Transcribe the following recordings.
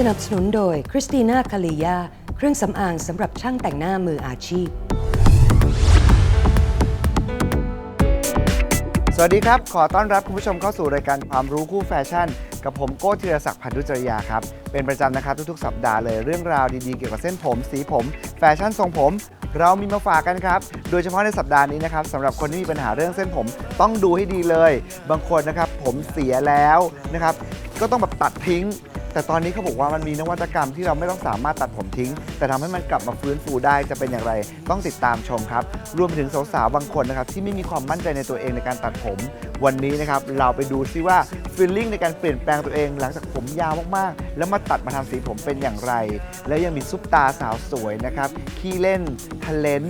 สนับสนุนโดยคริสติน่าคาลียาเครื่องสำอางสำหรับช่างแต่งหน้ามืออาชีพ สวัสดีครับ ขอต้อนรับคุณผู้ชมเข้าสู่รายการความรู้คู่แฟชั่น กับผมโก้ธีรศักดิ์พันธุจริยาครับ เป็นประจำนะครับทุกๆ สัปดาห์เลยเรื่องราวดีๆ เกี่ยวกับเส้นผม สีผม แฟชั่นทรงผม เรามีมาฝากกันครับ โดยเฉพาะในสัปดาห์นี้นะครับสำหรับคนที่มีปัญหาเรื่องเส้นผมต้องดูให้ดีเลย บางคนนะครับผมเสียแล้วนะครับก็ต้องแบบตัดทิ้ง แต่ตอนนี้เขาบอกว่ามันมีนวัตกรรมที่เราไม่ต้องสามารถตัดผมทิ้ง แต่ทำให้มันกลับมาฟื้นฟูได้จะเป็นอย่างไร ต้องติดตามชมครับ รวมไปถึงสาวๆบางคนนะครับที่ไม่มีความมั่นใจในตัวเองในการตัดผม วันนี้นะครับเราไปดูซิว่าฟีลลิ่งในการเปลี่ยนแปลงตัวเอง หลังจากผมยาวมากๆ แล้วมาตัดมาทำสีผมเป็นอย่างไร แล้วยังมีซุปตาสาวสวยนะครับขี้เล่นทะเลน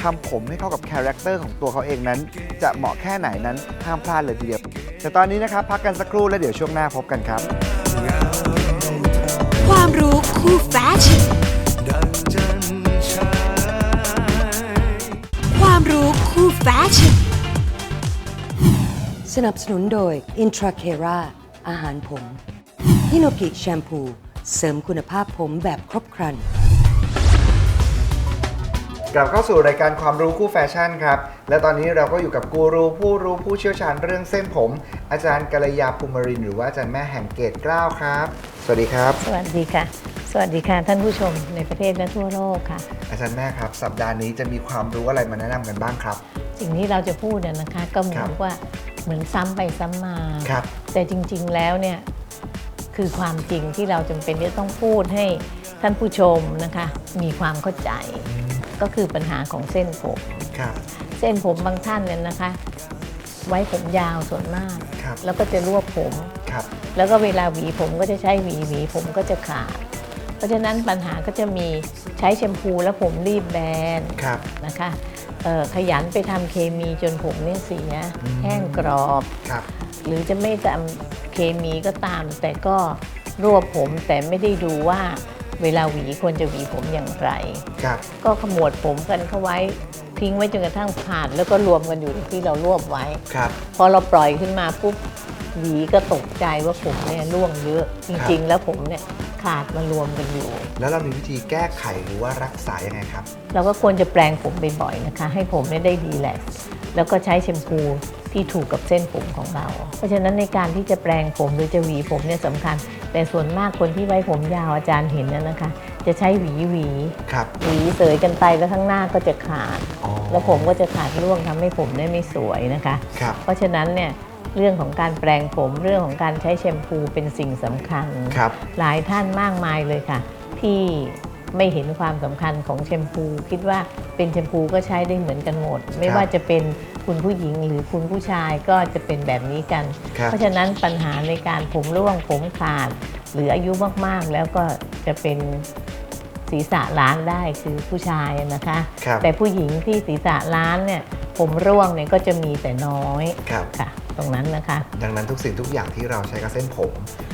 ทำผมให้เข้ากับคาแรคเตอร์ของตัวเขาเองนั้น จะเหมาะแค่ไหนนั้นห้ามพลาดเลยทีเดียวแต่ตอนนี้นะครับพักกันสักครู่แล้วเดี๋ยวช่วงหน้าพบกันครับ ความรู้คู่แฟชั่น ความรู้คู่แฟชั่น สนับสนุนโดย i n t r a c e r a อาหารผมฮิโนกิแชมพู เสริมคุณภาพผมแบบครบครัน กลับเข้าสู่รายการความรู้คู่แฟชั่นครับ และตอนนี้เราก็อยู่กับกูรูผู้รู้ผู้เชี่ยวชาญเรื่องเส้นผม อาจารย์กัลยาภูมิรินทร์หรือว่าอาจารย์แม่แห่งเกตเกล้าครับ สวัสดีครับ สวัสดีค่ะ สวัสดีค่ะท่านผู้ชมในประเทศและทั่วโลกค่ะ อาจารย์แม่ครับ สัปดาห์นี้จะมีความรู้อะไรมาแนะนำกันบ้างครับ สิ่งที่เราจะพูดเนี่ยนะคะ ก็เหมือครันบว่าเหมือนซ้ำไปซ้ำมา ครับ แต่จริง ๆ แล้วเนี่ยคือความจริงที่เราจำเป็นที่จะต้องพูดให้ท่านผู้ชมนะคะ มีความเข้าใจ ก็คือปัญหาของเส้นผม ครับ เส้นผมบางท่านเนี่ยนะคะ ไว้ผมยาวส่วนมาก ครับ แล้วก็จะรวบผม ครับ แล้วก็เวลาหวีผมก็จะใช้หวีหวีผมก็จะขาด เพราะฉะนั้นปัญหาก็จะมีใช้แชมพูแล้วผมรีบแบนครับ นะคะเอ่อขยันไปทำเคมีจนผมเนี่ยเสียอืม แห้งกรอบ ครับ หรือจะไม่ทำเคมีก็ตาม แต่ก็รวบผมแต่ไม่ได้ดูว่า เวลาหวีควรจะหวีผมอย่างไร ครับก็ขมวดผมกันเข้าไว้ทิ้งไว้จนกระทั่งขาดแล้วก็รวมกันอยู่ที่เรารวบไว้ ครับ พอเราปล่อยขึ้นมาปุ๊บหวีก็ตกใจว่าผมเนี่ยร่วงเยอะ จริง ๆ แล้วผมเนี่ยขาดมารวมกันอยู่ แล้วเรามีวิธีแก้ไขหรือว่ารักษายังไงครับ เราก็ควรจะแปลงผมบ่อยๆนะคะ ให้ผมเนี่ยได้ดีแลกซ์ แล้วก็ใช้แชมพูที่ถูกกับเส้นผมของเรา เพราะฉะนั้นในการที่จะแปลงผมหรือจะหวีผมเนี่ยสำคัญ แต่ส่วนมากคนที่ไว้ผมยาวอาจารย์เห็นนะนะคะ จะใช้หวีหวีครับหวีเสยกันไปแล้วข้างหน้าก็จะขาด อ๋อแล้วผมก็จะขาดร่วงทำให้ผมเนี่ยไม่สวยนะคะ ครับ เพราะฉะนั้นเนี่ยเรื่องของการแปลงผมเรื่องของการใช้แชมพูเป็นสิ่งสำคัญ ครับ หลายท่านมากมายเลยค่ะ ที่ ไม่เห็นความสำคัญของแชมพู คิดว่าเป็นแชมพูก็ใช้ได้เหมือนกันหมด ไม่ว่าจะเป็นคุณผู้หญิงหรือคุณผู้ชายก็จะเป็นแบบนี้กันครับเพราะฉะนั้นปัญหาในการผมร่วงผมขาด หรืออายุมากๆ แล้วก็จะเป็นศีรษะล้านได้คือผู้ชายนะคะครับแต่ผู้หญิงที่ศีรษะล้านเนี่ยผมร่วงเนี่ยก็จะมีแต่น้อยครับค่ะ ตรงนั้นนะคะ ดังนั้นทุกสิ่งทุกอย่างที่เราใช้กับเส้นผม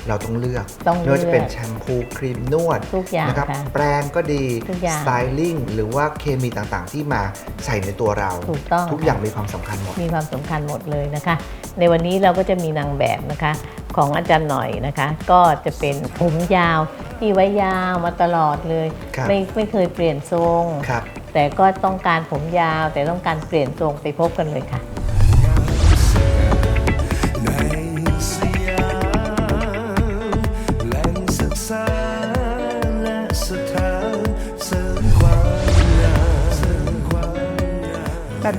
เราต้องเลือกต้องไม่ว่าจะเป็นเลือกแชมพูครีมนวดทุกอย่างนะครับค่ะแปรงก็ดีทุกอย่างสไตลิ่งหรือว่าเคมีต่างๆ ที่มาใส่ในตัวเราถูกต้อง ทุกอย่างมีความสำคัญหมด มีความสำคัญหมดเลยนะคะ ในวันนี้เราก็จะมีนางแบบนะคะ ของอาจารย์หน่อยนะคะ ก็จะเป็นผมยาวที่ไว้ยาวมาตลอดเลย ครับ ไม่ไม่เคยเปลี่ยนทรง ครับ แต่ก็ต้องการผมยาวแต่ต้องการเปลี่ยนทรงไปพบกันเลยค่ะ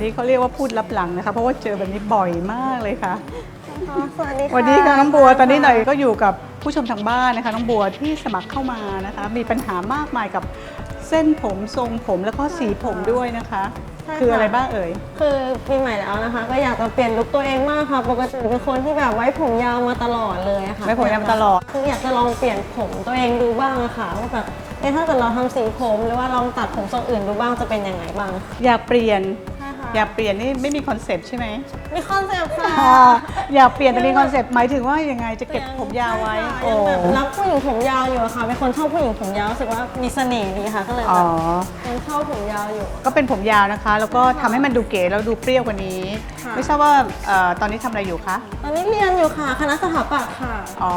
นี้เขาเรียกว่าพูดลับหลังนะคะ เพราะว่าเจอแบบนี้บ่อยมากเลยค่ะ สวัสดีค่ะสวัสดีค่ะน้องบัวตอนนี้หน่อยก็อยู่กับผู้ชมทางบ้านนะคะน้องบัวที่สมัครเข้ามานะคะ มีปัญหามากมายกับเส้นผมทรงผมแล้วก็สีผมด้วยนะคะ ใช่ค่ะ คืออะไรบ้างเอ่ย คือปีใหม่แล้วนะคะ ก็อยากจะเปลี่ยนลุคตัวเองมากค่ะ ปกติเป็นคนที่แบบไว้ผมยาวมาตลอดเลยอะค่ะไว้ผมยาวมาตลอด คืออยากจะลองเปลี่ยนผมตัวเองดูบ้างอะค่ะว่าแบบเอ๊ะถ้าเกิดเราทำสีผมหรือว่าลองตัดผมทรงอื่นดูบ้างจะเป็นยังไงบ้าง อยากเปลี่ยนใช่ค่ะ อยากเปลี่ยนนี่ไม่มีคอนเซปต์ใช่ไหมมีคอนเซ็ปต์ค่ะอ่าอยากเปลี่ยนแต่มีคอนเซปต์หมายถึงว่ายังไงจะเก็บผมยาวไว้ใช่โอ้ค่ะยังแบบรักผู้หญิงผมยาวอยู่อะค่ะเป็นคนชอบผู้หญิงผมยาวรู้สึกว่ามีเสน่ห์ดีค่ะ ก็เลยอ๋แบอ บยังชอบผมยาวอยู่ ก็เป็นผมยาวนะคะ แล้วก็ทำให้มันดูเก๋แล้วดูเปรี้ยวกว่านี้ค่ะ ไม่ทราบว่าเอ่อตอนนี้ทำอะไรอยู่คะตอนนี้เรียนอยู่ค่ะ คณะสถาปัตย์ค่ะ อ๋อ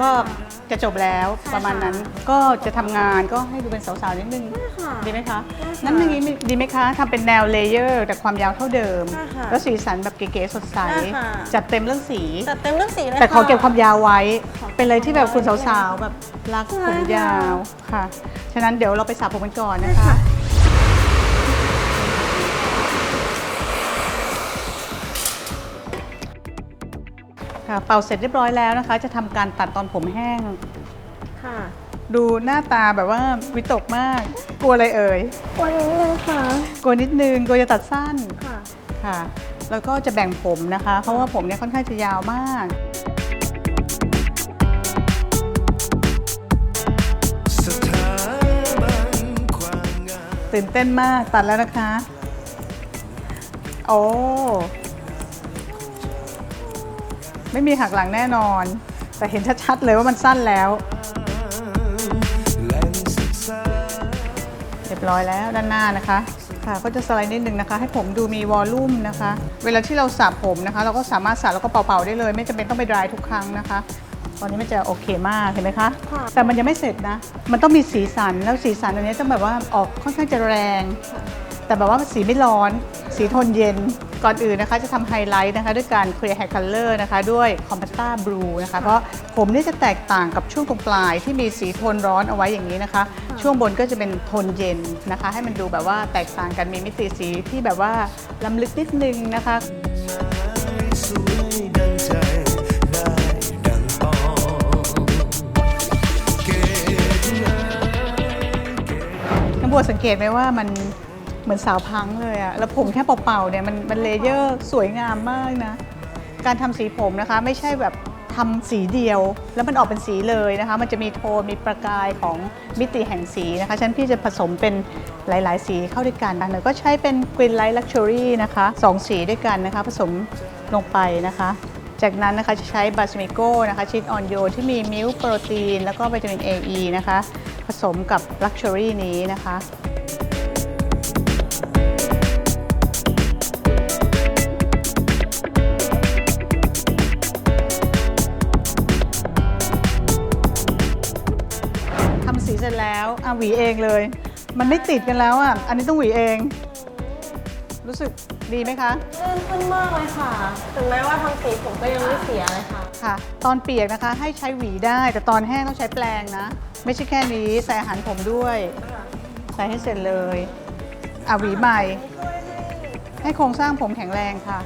ก็จะจบแล้วใช่ประมาณนั้นก็จะทำงานก็ให้ดูเป็นสาวๆนิดนึงค่ะ ดีไหมคะได้ค่ะนั่นอย่างนี้ดีไหมคะทำเป็นแนวเลเยอร์ แต่ความยาวเท่าเดิม ได้ค่ะแล้วสีสันแบบเก๋ๆสดใส ได้ค่ะ จัดเต็มเรื่องสี จัดเต็มเรื่องสีเลยแต่ขอเก็บความะยาวไว้ ขอเก็บเป็นเลยที่แบบคุณความยาวไว้สาวๆ แบบรักใช่ผมยาวค่ะค่ะ ฉะนั้นเดี๋ยวเราไปสระผมกันก่อนนะคะค่ะ เป่าเสร็จเรียบร้อยแล้วนะคะ จะทำการตัดตอนผมแห้ง ค่ะดูหน้าตาแบบว่าวิตกมาก กลัวอะไรเอ่ย วันนี้เลยค่ะกลัวนิดนึง กลัวจะตัดสั้น ค่ะ ค่ะ แล้วก็จะแบ่งผมนะคะ เพราะว่าผมเนี่ยค่อนข้างจะยาวมาก สถาบันความงาม ตื่นเต้นมากตัดแล้วนะคะ โอ้ ไม่มีหักหลังแน่นอน แต่เห็นชัดๆเลยว่ามันสั้นแล้ว เรียบร้อยแล้วด้านหน้านะคะค่ะก็จะสไลด์นิดนึงนะคะ ให้ผมดูมีวอลลุ่มนะคะ เวลาที่เราสระผมนะคะ เราก็สามารถสระแล้วก็เป่าๆได้เลย ไม่จำเป็นต้องไปดรายทุกครั้งนะคะ ตอนนี้มันจะโอเคมากเห็นไหมคะค่ะแต่มันยังไม่เสร็จนะ มันต้องมีสีสันแล้วสีสันอันนี้จะแบบว่าออกค่อนข้างจะแรง แต่แบบว่าสีไม่ร้อน สีโทนเย็น ก่อนอื่นนะคะจะทำไฮไลท์นะคะด้วยการ clear hair color นะคะด้วย compacta blue นะคะ เพราะผมนี่จะแตกต่างกับช่วงตรงปลายที่มีสีโทนร้อนเอาไว้อย่างนี้นะคะ ช่วงบนก็จะเป็นโทนเย็นนะคะ ให้มันดูแบบว่าแตกต่างกันมีมิติสีที่แบบว่าล้ำลึกนิดนึงนะคะสวยดังใจได้ดังปองเกตนาน้ำบัวสังเกตไหมว่ามัน เหมือนสาวพังเลยอะแล้วผมแค่เป่าๆเนี่ยมันมันเลเยอร์สวยงามมากนะ การทำสีผมนะคะไม่ใช่แบบทำสีเดียว แล้วมันออกเป็นสีเลยนะคะ มันจะมีโทนมีประกายของมิติแห่งสีนะคะฉะนันพี่จะผสมเป็นหลาย ๆ สีเข้าด้วยกันหนูก็ใช้เป็น Green Light Luxury นะคะสองสีด้วยกันนะคะ ผสมลงไปนะคะ จากนั้นนะคะจะใช้บาสมิโกนะคะชีสออนโยที่มีมิลค์โปรตีน แล้วก็วิตามิน AE นะคะ ผสมกับ Luxury นี้นะคะ ร็จแล้วอะหวีเองเลย มันไม่ติดกันแล้วอะ อันนี้ต้องหวีเอง รู้สึกดีไหมคะ ลื่นขึ้นมากเลยค่ะ ถึงแม้ว่าทำสีผมก็ยังไม่เสียเลยค่ะ ค่ะ ตอนเปียกนะคะให้ใช้หวีได้ แต่ตอนแห้งต้องใช้แปรงนะ ไม่ใช่แค่นี้ใส่อาหารผมด้วย ใส่ให้เสร็จเลยอะหวีใหม่ ให้โครงสร้างผมแข็งแรงค่ะ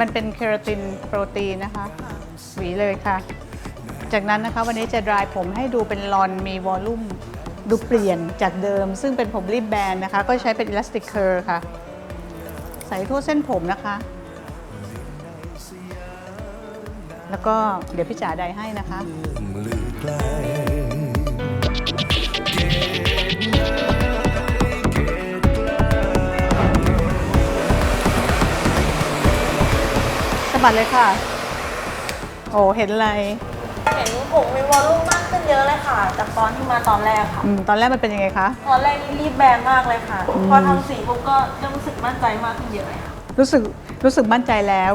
มันเป็นเคราตินโปรตีนนะคะ หวีเลยค่ะ จากนั้นนะคะวันนี้จะดรายผมให้ดูเป็นลอนมีวอลลุ่มดูเปลี่ยนจากเดิม ซึ่งเป็นผมรีบแบนนะคะ ก็ใช้เป็นอิลาสติกเคอร์ค่ะ ใส่ทั่วเส้นผมนะคะ แล้วก็เดี๋ยวพี่จ๋าใดให้นะคะสะบัดเลยค่ะ โอ้ เห็นอะไร เห็นผมมีวอลลุ่มมากขึ้นเยอะเลยค่ะ จากตอนที่มาตอนแรกค่ะ อืมตอนแรกมันเป็นยังไงคะ ตอนแรกนี่รีบแบนมากเลยค่ะ พอทำสีปุ๊บก็จะรู้สึกมั่นใจมากขึ้นเยอะเลยค่ะรู้สึกรู้สึกมั่นใจแล้ว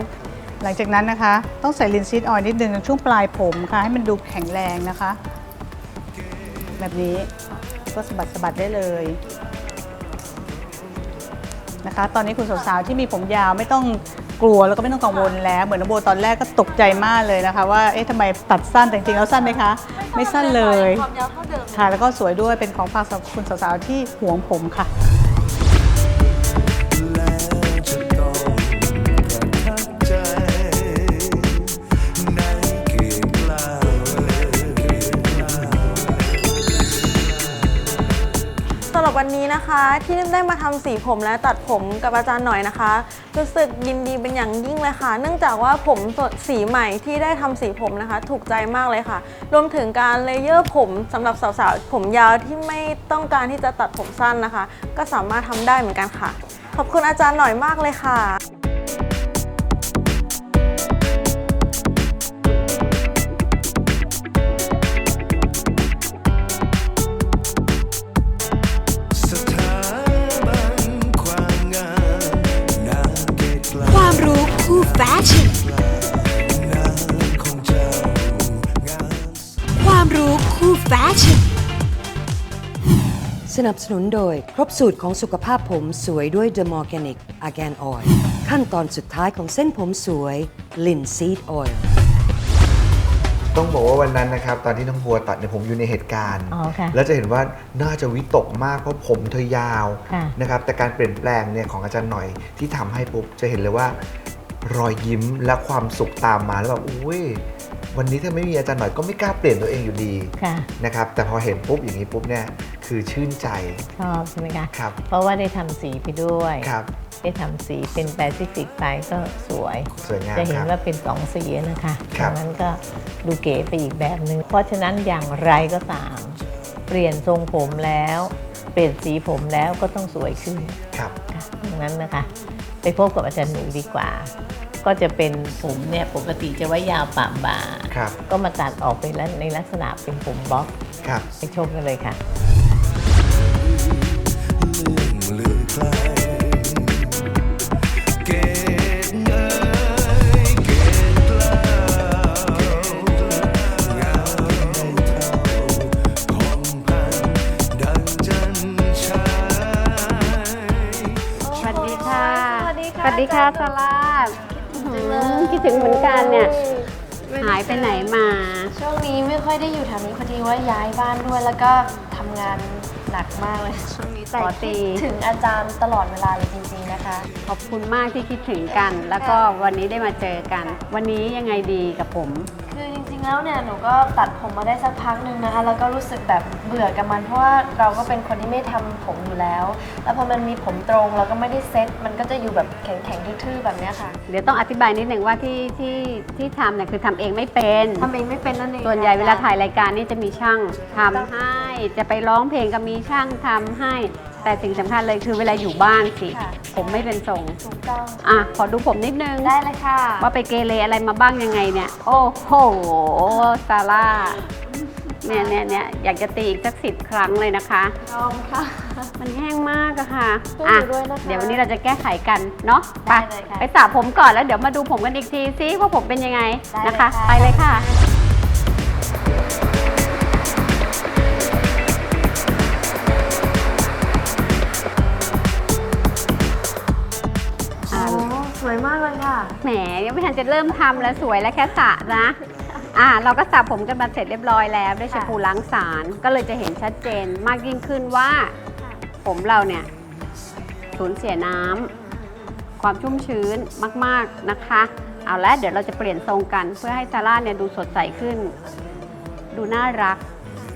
หลังจากนั้นนะคะ ต้องใส่ลินซีดออยล์นิดนึงในช่วงปลายผมค่ะ ให้มันดูแข็งแรงนะคะ แบบนี้ก็สะบัดสะบัดได้เลยนะคะ ตอนนี้คุณสาวๆที่มีผมยาวไม่ต้อง กลัวแล้วก็ไม่ต้องกังวลแล้ว เหมือนน้องโบตอนแรกก็ตกใจมากเลยนะคะ ว่าเอ๊ะทำไมตัดสั้นแต่จริงๆแล้วสั้นไหมคะ ไม่สั้นเลยความยาวเท่าเดิมค่ะแล้วก็สวยด้วยเป็นของฝากสำหรับคุณสาวๆที่หวงผมค่ะ หรับวันนี้นะคะ ที่ได้มาทำสีผมและตัดผมกับอาจารย์หน่อยนะคะ รู้สึกยินดีเป็นอย่างยิ่งเลยค่ะ เนื่องจากว่าผมสดสีใหม่ที่ได้ทำสีผมนะคะ ถูกใจมากเลยค่ะ รวมถึงการเลเยอร์ผมสำหรับสาวๆ ผมยาวที่ไม่ต้องการที่จะตัดผมสั้นนะคะ ก็สามารถทำได้เหมือนกันค่ะ ขอบคุณอาจารย์หน่อยมากเลยค่ะ คู่แฟชั่นงานของเจ้างานความรู้คู่แฟชั่น สนับสนุนโดย ครบสูตรของสุขภาพผมสวยด้วย The Organic Argan Oil ขั้นตอนสุดท้ายของเส้นผมสวย Linseed Oil ต้องบอกว่าวันนั้นนะครับ ตอนที่น้องบัวตัดเนี่ยผมอยู่ในเหตุการณ์ อ๋อค่ะ แล้วจะเห็นว่าน่าจะวิตกมากเพราะผมเธอยาวค่ะ นะครับแต่การเปลี่ยนแปลงเนี่ยของอาจารย์หน่อยที่ทำให้ปุ๊บจะเห็นเลยว่า รอยยิ้มและความสุขตามมาแล้วแบบอุ้ยวันนี้ถ้าไม่มีอาจารย์หน่อยก็ไม่กล้าเปลี่ยนตัวเองอยู่ดีค่ะนะครับแต่พอเห็นปุ๊บอย่างนี้ปุ๊บเนี่ยคือชื่นใจชอบใช่ไหมคะครับเพราะว่าได้ทำสีไปด้วยครับได้ทำสีเป็นแปซิฟิกไปก็สวย สวยงามจะเห็คนรับ ว่าเป็นสองสีนะคะครับดังนั้นก็ดูเก๋ไปอีกแบบหนึ่ง เพราะฉะนั้นอย่างไรก็ตาม เปลี่ยนทรงผมแล้ว เปลี่ยนสีผมแล้วก็ต้องสวยขึ้นครับ ค่ะดังนั้นนะคะ ไปพบกับอาจารย์หนูดีกว่า ก็จะเป็นผมเนี่ยปกติจะไว้ยาวปะบ่าครับ ก็มาตัดออกไปแล้วในลักษณะเป็นผมบ๊อบครับไปชมกันเลยค่ะเลื่ ไปไหนมา ช่วงนี้ไม่ค่อยได้อยู่แถวนี้พอดีว่าย้ายบ้านด้วยแล้วก็ทำงานหนักมากเลยช่วงนี้แต่ขอตี คิดถึงอาจารย์ตลอดเวลาเลยจริงๆนะคะ ขอบคุณมากที่คิดถึงกัน แล้วก็วันนี้ได้มาเจอกัน วันนี้ยังไงดีกับผมคือจริง ๆแล้วเนี่ยหนูก็ตัดผมมาได้สักพักหนึ่งนะคะ แล้วก็รู้สึกแบบเบื่อกับมันเพราะว่าเราก็เป็นคนที่ไม่ทำผมอยู่แล้ว แล้วพอมันมีผมตรงแล้วก็ไม่ได้เซ็ตมันก็จะอยู่แบบแข็งๆทื่อๆแบบเนี้ยค่ะเดี๋ยวต้องอธิบายนิดหนึ่งว่าที่ที่ที่ทำเนี่ยคือทำเองไม่เป็น ทำเองไม่เป็นนั่นเองส่วนใหญ่เวลาถ่ายรายการนี่จะมีช่างทำให้ จะไปร้องเพลงก็มีช่างทำให้ แต่สิ่งสำคัญเลยคือเวลาอยู่บ้านสิ ค่ะ ผมไม่เป็นทรง ถูกต้อง อะ ขอดูผมนิดนึง ได้เลยค่ะ ว่าไปเกเรอะไรมาบ้างยังไงเนี่ย โอ้โหซาร่าเนี่ยเนี่ยเนี่ยอยากจะตีอีกสักสิบครั้งเลยนะคะ ยอมค่ะ มันแห้งมากอะค่ะช่วยอะดูด้วยนะคะเดี๋ยววันนี้เราจะแก้ไขกันเนาะได้ไปเลยค่ะไปสระผมก่อนแล้วเดี๋ยวมาดูผมกันอีกทีซิว่าผมเป็นยังไงได้เลยนะคะ ค่ะ ไปเลยค่ะากเลยค่ะ แหมยังไม่ทันจะเริ่มทำแล้วสวยแล้วแค่สระนะ อะเราก็สระผมกันมาเสร็จเรียบร้อยแล้วด้วยแชมพูล้างสาร ก็เลยจะเห็นชัดเจนมากยิ่งขึ้นว่า ผมเราเนี่ยสูญเสียน้ำความชุ่มชื้นมาก ๆนะคะ เอาละเดี๋ยวเราจะเปลี่ยนทรงกันเพื่อให้ซาร่าเนี่ยดูสดใสขึ้น ดูน่ารัก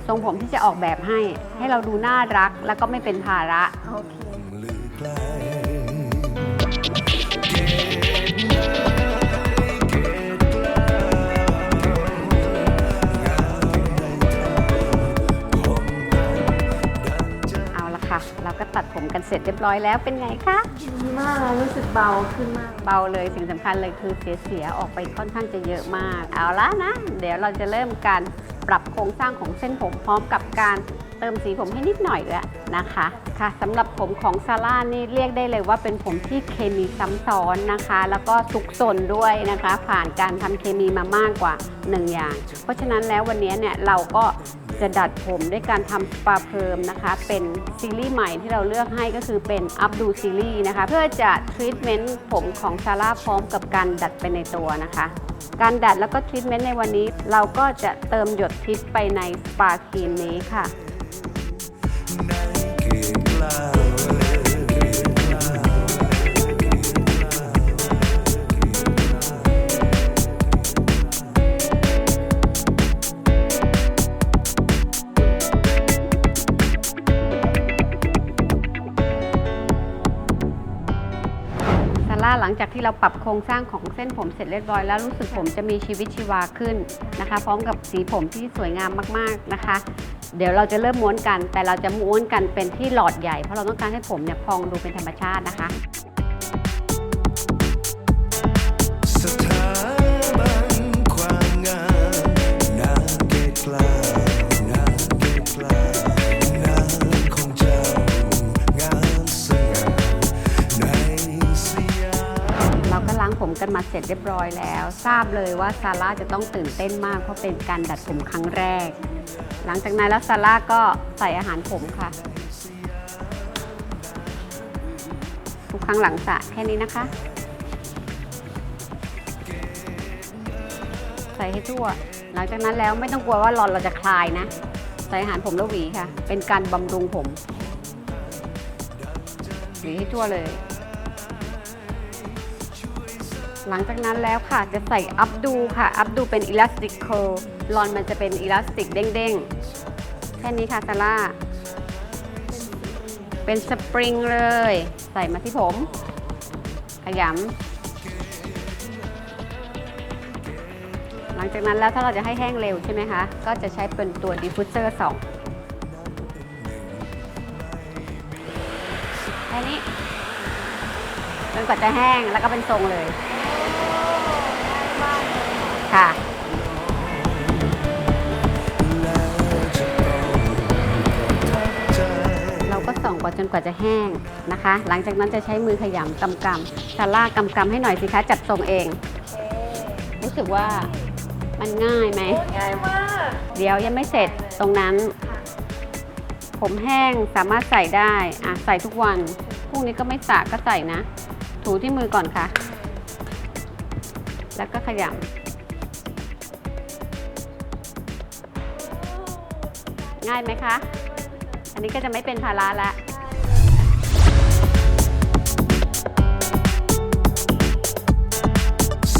ทรงผมที่จะออกแบบให้ ให้เราดูน่ารักแล้วก็ไม่เป็นภาระโอเคเลื่อ ก็ตัดผมกันเสร็จเรียบร้อยแล้วเป็นไงคะดีมากเลยรู้สึกเบาขึ้นมาก เบาเลยสิ่งสำคัญเลยคือเสียเสียๆออกไปค่อนข้างจะเยอะมาก เอาละนะ เดี๋ยวเราจะเริ่มการปรับโครงสร้างของเส้นผมพร้อมกับการเติมสีผมให้นิดหน่อยด้วยนะคะค่ะสำหรับผมของซาร่านี่เรียกได้เลยว่าเป็นผมที่เคมีซ้ำซ้อนนะคะ แล้วก็สุกสนด้วยนะคะ ผ่านการทำเคมีมามากกว่า 1 อย่าง เพราะฉะนั้นแล้ววันนี้เนี่ยเราก็ จะดัดผมด้วยการทำสปาเพิ่มนะคะ เป็นซีรีส์ใหม่ที่เราเลือกให้ก็คือเป็นอัพดูซีรีส์นะคะ เพื่อจะทรีทเมนต์ผมของซาร่าพร้อมกับการดัดไปในตัวนะคะ การดัดแล้วก็ทรีทเมนต์ในวันนี้ เราก็จะเติมหยดทิปไปในสปาครีมนี้ค่ะ ร่าหลังจากที่เราปรับโครงสร้างของเส้นผมเสร็จเรียบร้อยแล้วรู้สึกผมจะมีชีวิตชีวาขึ้นนะคะ พร้อมกับสีผมที่สวยงามมากๆนะคะ เดี๋ยวเราจะเริ่มม้วนกัน แต่เราจะม้วนกันเป็นที่หลอดใหญ่เพราะเราต้องการให้ผมเนี่ยพองดูเป็นธรรมชาตินะคะ กันมาเสร็จเรียบร้อยแล้ว ทราบเลยว่าซาร่าจะต้องตื่นเต้นมากเพราะเป็นการดัดผมครั้งแรก หลังจากนั้นแล้วซาร่าก็ใส่อาหารผมค่ะ ทุกครั้งหลังสระแค่นี้นะคะ ใส่ให้ทั่ว หลังจากนั้นแล้วไม่ต้องกลัวว่าหลอนเราจะคลายนะ ใส่อาหารผมแล้วหวีค่ะ เป็นการบำรุงผมหวีให้ทั่วเลย หลังจากนั้นแล้วค่ะจะใส่อัพดูค่ะอัพดูเป็นอิลาสติกเคิลลอนมันจะเป็นอิลาสติกเด้งๆ แค่นี้ค่ะซาร่า เป็นสปริงเลย ใส่มาที่ผม ขยำ หลังจากนั้นแล้วถ้าเราจะให้แห้งเร็วใช่ไหมคะ ก็จะใช้เป็นตัวดิฟฟูเซอร์สองแค่นี้จนกว่าจะแห้งแล้วก็เป็นทรงเลย ค่ะเราก็ส่องก่อนจนกว่าจะแห้งนะคะ หลังจากนั้นจะใช้มือขยำกำกำซาร่ากำกำให้หน่อยสิคะจัดทรงเอง รู้สึกว่ามันง่ายไหมง่ายมากเดี๋ยวยังไม่เสร็จตรงนั้น ผมแห้งสามารถใส่ได้อะใส่ทุกวันพรุ่งนี้ก็ไม่สระก็ใส่นะ ถูที่มือก่อนค่ะ แล้วก็ขยำ ง่ายไหมคะ อันนี้ก็จะไม่เป็นภาระละ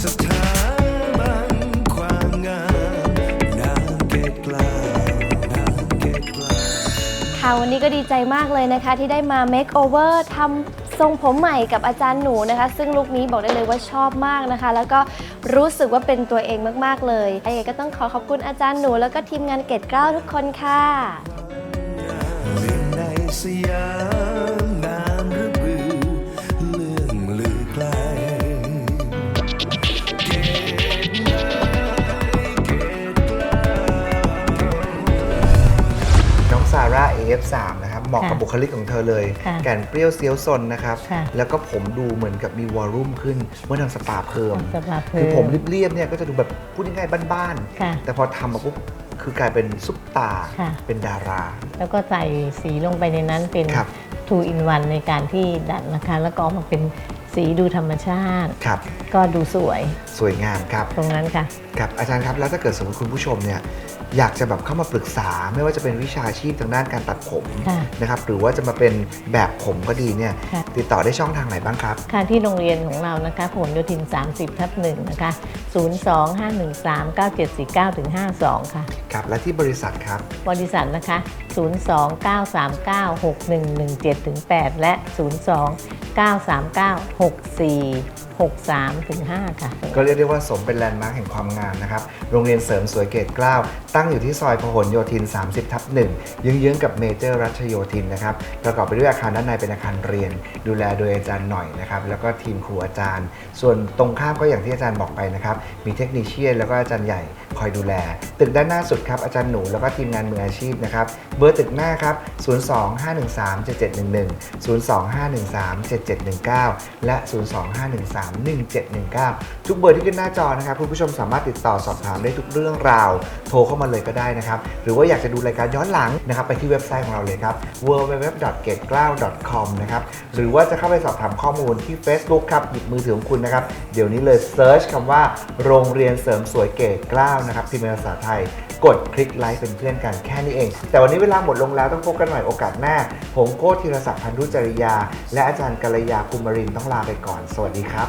สถาบันความงามงานเกตกล้างานเกตกล้าค่ะวันนี้ก็ดีใจมากเลยนะคะที่ได้มา make over ทำ ทรงผมใหม่กับอาจารย์หนูนะคะ ซึ่งลุคนี้บอกได้เลยว่าชอบมากนะคะ แล้วก็รู้สึกว่าเป็นตัวเองมากๆเลยไอ้ก็ต้องขอขอบคุณอาจารย์หนู แล้วก็ทีมงานเกตเกล้าทุกคนค่ะสยามน้ำระบือเลื่องลือไกลเกตไเกตน้องซาร่า AF3 เหมาะกับค่ะบุคลิกของเธอเลยค่ะแก่นเปรี้ยวเซียวซนนะครับค่ะแล้วก็ผมดูเหมือนกับมีวอลลุ่มขึ้น เมื่อทำสปาเพิ่มสปาเพิ่ม คือผมเรียบๆเนี่ยก็จะดูแบบพูดง่ายๆบ้านค่ะๆแต่พอทำมาปุ๊บคือกลายเป็นซุปตาค่ะเป็นดารา แล้วก็ใส่สีลงไปในนั้นเป็นครับ two in one ในการที่ดัดนะคะ แล้วก็ออกมาเป็นสีดูธรรมชาติครับก็ดูสวย สวยงามครับ ตรงนั้นค่ะ ครับอาจารย์ครับ แล้วถ้าเกิดสมมติคุณผู้ชมเนี่ย อยากจะแบบเข้ามาปรึกษา ไม่ว่าจะเป็นวิชาชีพทางด้านการตัดผมค่ะนะครับหรือว่าจะมาเป็นแบบผมก็ดีเนี่ยค่ะ ติดต่อได้ช่องทางไหนบ้างครับ ค่ะที่โรงเรียนของเรานะคะผลโยธิน 30 ทับ1นะคะ 025139749ถึง52 ค่ะ ครับ และที่บริษัทครับ บริษัทนะคะ 029396117ถึง8และ 029396463ถึง5ค่ะ ก็เรียกได้ว่าสมเป็นแลนด์มาร์คแห่งความงามนะครับ โรงเรียนเสริมสวยเกตเกล้าตั้งอยู่ที่ซอยพหลโยธิน 30 ทับ1ยื้องๆกับเมเจอร์รัชโยธินนะครับประกอบไปด้วยอาคารด้านในเป็นอาคารเรียน ดูแลโดยอาจารย์หน่อยนะครับแล้วก็ทีมครูอาจารย์ ส่วนตรงข้ามก็อย่างที่อาจารย์บอกไปนะครับมีเทคนิชเชียนแล้วก็อาจารย์ใหญ่คอยดูแล ตึกด้านหน้าสุดครับอาจารย์หนูแล้วก็ทีมงานมืออาชีพนะครับเบอร์ตึกหน้าครับ 025137711 025137719 และ 025131719 ทุกเบอร์ที่ขึ้นหน้าจอนะครับคุณผู้ชมสามารถติดต่อสอบถามได้ทุกเรื่องราว โทรเข้ามาเลยก็ได้นะครับ หรือว่าอยากจะดูรายการย้อนหลังนะครับไปที่เว็บไซต์ของเราเลยครับ www.gateglau.com นะครับ หรือว่าจะเข้าไปสอบถามข้อมูลที่ Facebook ครับ หยิบมือถือของคุณนะครับ เดี๋ยวนี้เลยเซิร์ชคำว่าโรงเรียนเสริมสวยเกตกล้าวนะครับพิมพ์ภาษาไทยกดคลิกไลค์เป็นเพื่อนกันแค่นี้เอง แต่วันนี้เวลาหมดลงแล้วต้องพบกันใหม่โอกาสหน้า ผมโก้ธีรศักดิ์พันธุจริยา และอาจารย์กัลยาคุมารินต้องลาไปก่อน สวัสดีครับ